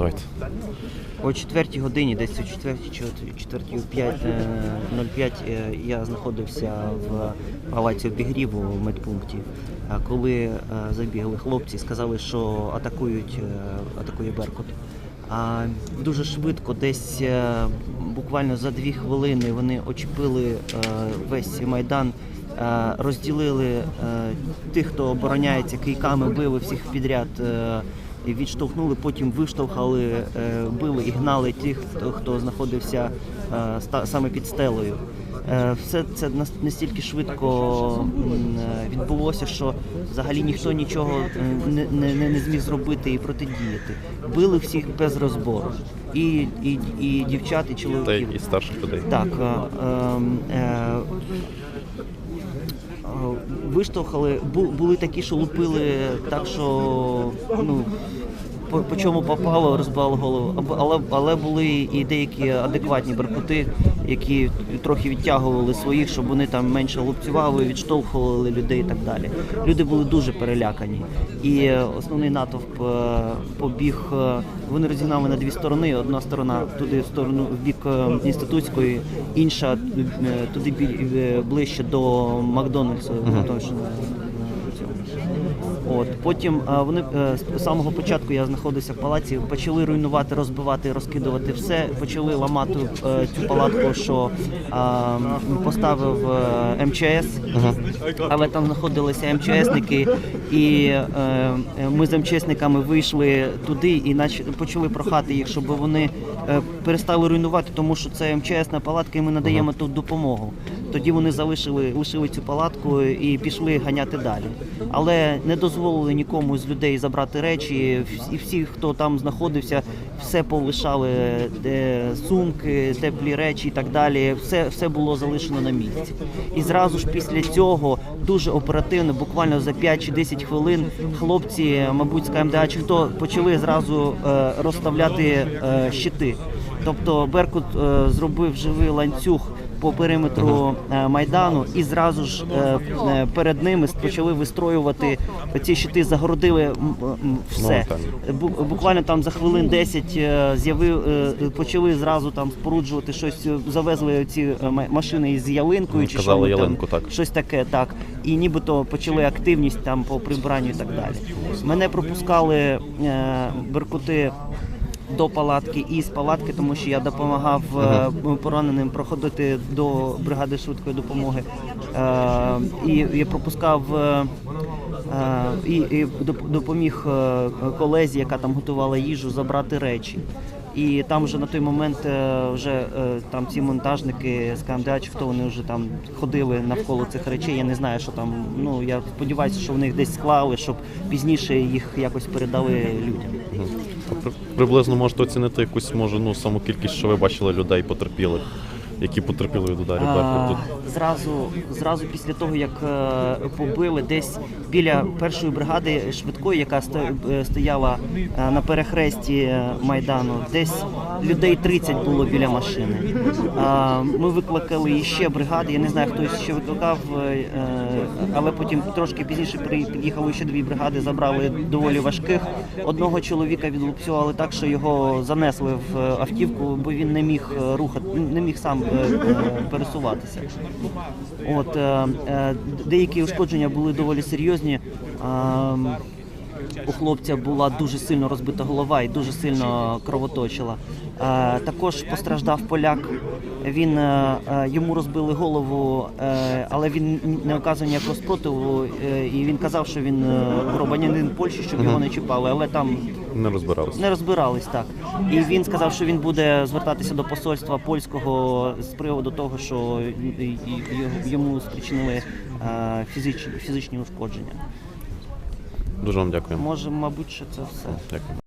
Давайте. О 4 годині, десь о 4 чи о 4 05 е, я знаходився в палаці обігріву в медпункті. Коли е, забігли хлопці, сказали, що атакують, е, атакує Беркут. А дуже швидко, десь е, буквально за дві хвилини вони очепили весь майдан, розділили тих, хто обороняється кийками, били всіх підряд. Відштовхнули, потім виштовхали, е, били і гнали тих, хто, хто знаходився е, саме під стелею. Е, Все це настільки швидко відбулося, що взагалі ніхто нічого не, не, не- зміг зробити і протидіяти. Били всіх без розбору. І, і, і дівчат, і Та чоловіків. і старших людей. Так. е, ем, е, е, Виштовхали, були такі, що лупили так, що ну, по, по чому попало, розбивало голову. Але, але були і деякі адекватні беркути, які трохи відтягували своїх, щоб вони там менше лупцювали, відштовхували людей і так далі. Люди були дуже перелякані. І е, основний натовп е, побіг. е, Вони розігнали на дві сторони. Одна сторона туди в сторону в бік інститутської, інша туди ближче до Макдональдсу. е, цьому. От потім вони е, з самого початку я знаходився в палаці, почали руйнувати, розбивати, розкидувати все. Почали ламати е, цю палатку, що поставив е, МЧС, але там знаходилися МЧСники, і ми з МЧСниками вийшли туди і почали прохати їх, щоб вони перестали руйнувати, тому що це МЧСна палатка, і ми надаємо тут допомогу. Тоді вони залишили лишили цю палатку і пішли ганяти далі. Але не дозволили нікому з людей забрати речі. І всі, хто там знаходився, все полишали сумки, теплі речі і так далі. Все, все було залишено на місці. І зразу ж після цього дуже оперативно, буквально за 5 чи 10 хвилин, хлопці, мабуть, з КМДА чи хто почали зразу е, розставляти е, щити. Тобто Беркут е, зробив живий ланцюг по периметру е, майдану, і зразу ж е, е, перед ними почали вистроювати ці щити, загородили все. Ну, Буквально там за хвилин 10 е, з'явив, почали зразу там споруджувати щось, завезли ці машини із ялинкою, Ну, чи що ялинку, там, так. щось таке, так. І нібито почали активність там по прибиранню і так далі. Мене пропускали беркути до палатки і з палатки, тому що я допомагав е, пораненим проходити до бригади швидкої допомоги. Е, і я пропускав е, е, і, і допоміг е, колезі, яка там готувала їжу, забрати речі. І там вже на той момент е, вже е, там ці монтажники з КМДА, хто вони вже там ходили навколо цих речей. Я не знаю, що там. Ну я сподіваюся, що вони їх десь склали, щоб пізніше їх якось передали людям. Приблизно можете оцінити якусь, може, ну, саму кількість, що ви бачили людей потерпілих, які потерпіли від ударів Беркуту. Зразу, зразу після того, як е, побили десь біля першої бригади швидкої, яка е, стояла е, на перехресті майдану, десь людей 30 було біля машини. Ми викликали іще бригади. Я не знаю, хто ще викликав, але потім трошки пізніше під'їхали ще дві бригади, забрали доволі важких. Одного чоловіка відлупцювали так, що його занесли в автівку, бо він не міг рухати, не міг сам пересуватися. От е, е, деякі ушкодження були доволі серйозні. У хлопця була дуже сильно розбита голова і дуже сильно кровоточила. Е, також постраждав поляк. Він е, е, йому розбили голову, але він не оказував ніякого спротиву. і він казав, що він громадянин Польщі, щоб його не чіпали, але там Не розбиралися. не розбирались так. І він сказав, що він буде звертатися до посольства польського з приводу того, що йому спричинили фізичні, фізичні ушкодження. Дуже вам дякую. Може, мабуть, що це все. Дякую.